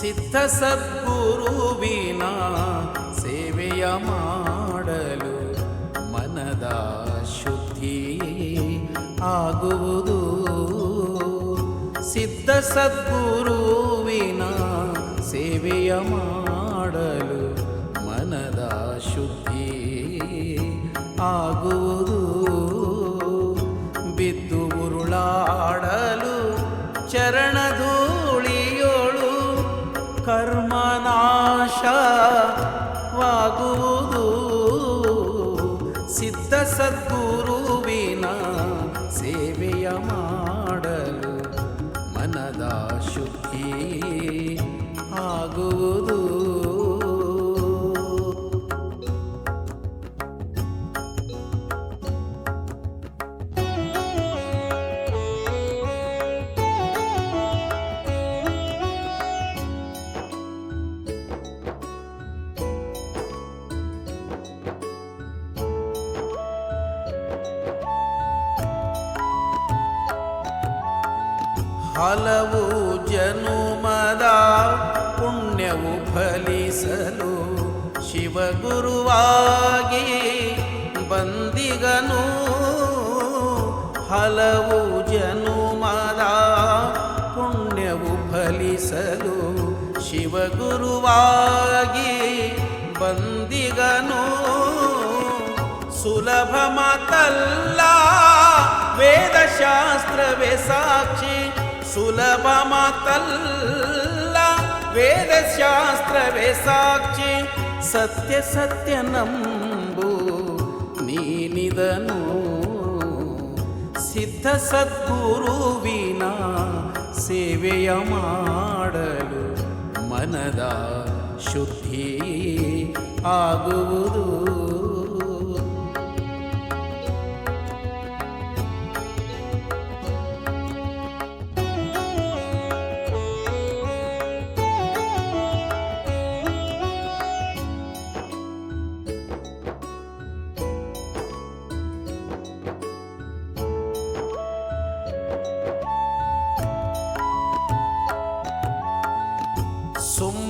ಸಿದ್ಧ ಸದ್ಗುರುವಿನ ಸೇವೆಯ ಮಾಡಲು ಮನದ ಶುದ್ಧಿ ಆಗುವುದು. ಸಿದ್ಧ ಸದ್ಗುರುವಿನ ಸೇವೆಯ ಮಾಡಲು ಮನದ ಶುದ್ಧಿ ಆಗುವುದು. ಬಿದ್ದು ಉರುಳಾಡಲು ಸೇವೆಯ ಮಾಡಲು ಮನದ ಶುದ್ಧಿ ಆಗುವುದು. ಹಲವು ಜನುಮದ ಪುಣ್ಯವು ಫಲಿಸಲು ಶಿವಗುರುವಾಗಿ ಬಂದಿಗನು. ಹಲವು ಜನುಮದ ಪುಣ್ಯವು ಫಲಿಸಲು ಶಿವಗುರುವಾಗಿ ಬಂದಿಗನು. ಸುಲಭ ಮಾತಲ್ಲ ವೇದಶಾಸ್ತ್ರವೇ ಸಾಕ್ಷಿ ಸುಲಭ ಮಾತಲ್ಲ. ವೇದಶಾಸ್ತ್ರವೇ ಸಾಕ್ಷಿ. ಸತ್ಯ ಸತ್ಯ ನಂಬು. ನೀನಿದನು ಸಿದ್ಧ ಸದ್ಗುರುವಿನ ಸೇವೆಯ ಮಾಡಲು ಮನದ ಶುದ್ಧಿ ಆಗುವುದು.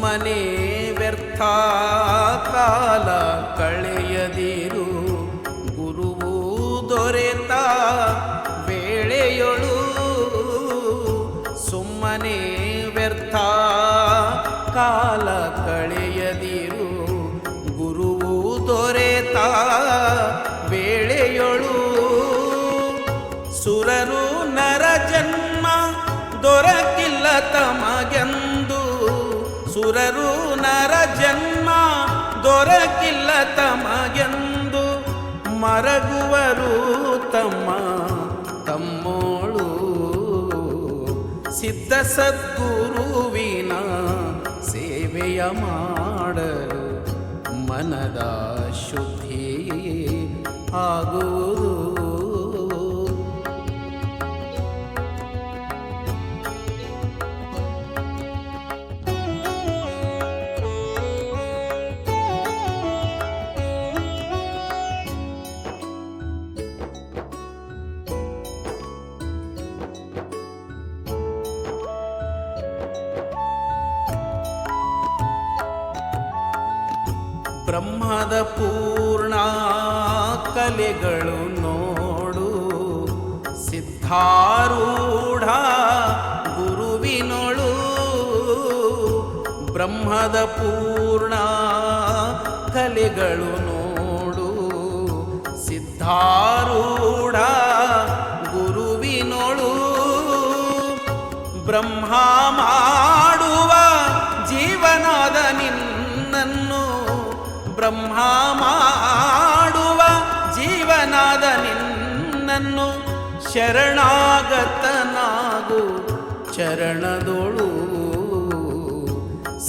मने व्यर्था का ಸುರರು ನರ ಜನ್ಮ ದೊರಕಿಲ್ಲ ತಮಗೆಂದು ಮರಗುವರು ತಮ್ಮ ತಮ್ಮೋಳು ಸಿದ್ಧ ಸದ್ಗುರುವಿನ ಸೇವೆಯ ಮಾಡಲು ಮನದ ಶುದ್ಧಿ ಆಗುವುದು. ಬ್ರಹ್ಮದ ಪೂರ್ಣ ಕಲೆಗಳು ನೋಡು. ಸಿದ್ಧಾರೂಢ ಗುರುವಿನೊಳು. ಬ್ರಹ್ಮದ ಪೂರ್ಣ ಕಲೆಗಳು ನೋಡು. ಸಿದ್ಧಾರೂಢ ಗುರುವಿನೊಳು. ಬ್ರಹ್ಮ ಶರಣಾಗತನಾಗು ಚರಣದೊಳು.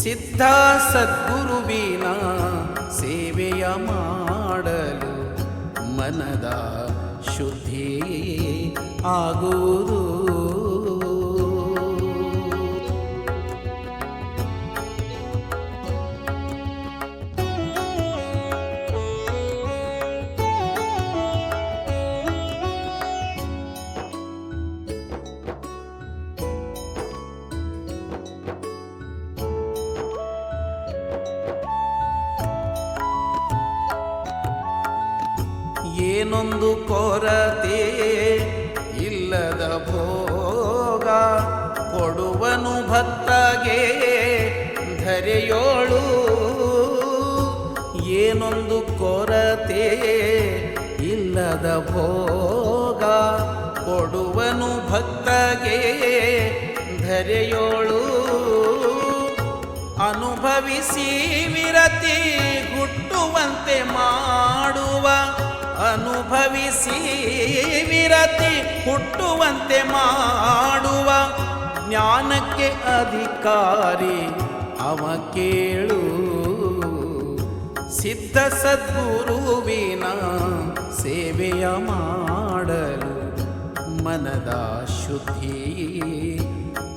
ಸಿದ್ಧ ಸದ್ಗುರುವಿನ ಸೇವೆಯ ಮಾಡಲು ಮನದ ಶುದ್ಧಿ ಆಗುವುದು. ಏನೊಂದು ಕೊರತೆ ಇಲ್ಲದ ಭೋಗ ಕೊಡುವನು ಭತ್ತಗೆ ಧರೆಯೋಳು. ಏನೊಂದು ಕೊರತೆ ಇಲ್ಲದ ಭೋಗ ಕೊಡುವನು ಭಕ್ತಗೆ ಧರೆಯೋಳು. ಅನುಭವಿಸಿ ವಿರತಿ ಹುಟ್ಟುವಂತೆ ಮಾಡುವ ಅನುಭವಿಸಿ ವಿರತಿ ಹುಟ್ಟುವಂತೆ ಮಾಡುವ ಜ್ಞಾನಕ್ಕೆ ಅಧಿಕಾರಿ ಅವ ಕೇಳು. ಸಿದ್ಧ ಸದ್ಗುರುವಿನ ಸೇವೆಯ ಮಾಡಲು ಮನದ ಶುದ್ಧಿ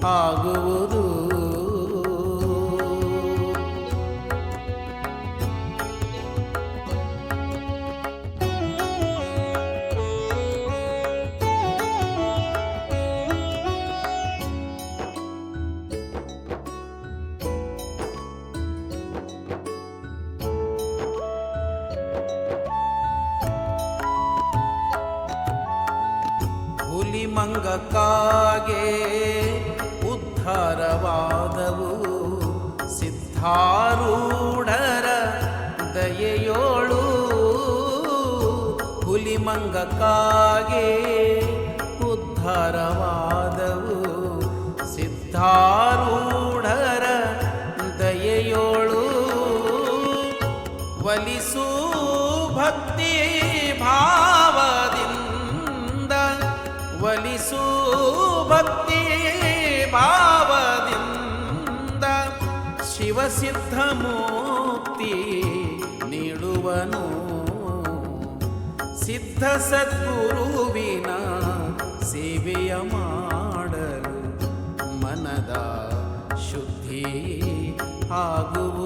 ಆಗುವುದು ಮಂಗಕ್ಕಾಗೆ ಉದ್ಧಾರವಾದವು. ಸಿದ್ಧಾರೂಢರ ದಯೆಯೋಳು ಹುಲಿ ಮಂಗಕ್ಕಾಗೆ ಉದ್ಧಾರವಾದವು. ಸಿದ್ಧಾರೂಢರ ದಯೆಯೋಳು. ವಲಿಸು ಭಕ್ತಿ ಭಾವದಿಂದ ಭಕ್ತಿ ಭಾವದಿಂದ ಶಿವಸಿದ್ಧ ಮುಕ್ತಿ ನೀಡುವನು. ಸಿದ್ಧ ಸದ್ಗುರುವಿನ ಸೇವೆಯ ಮಾಡಲು ಮನದ ಶುದ್ಧಿ ಆಗು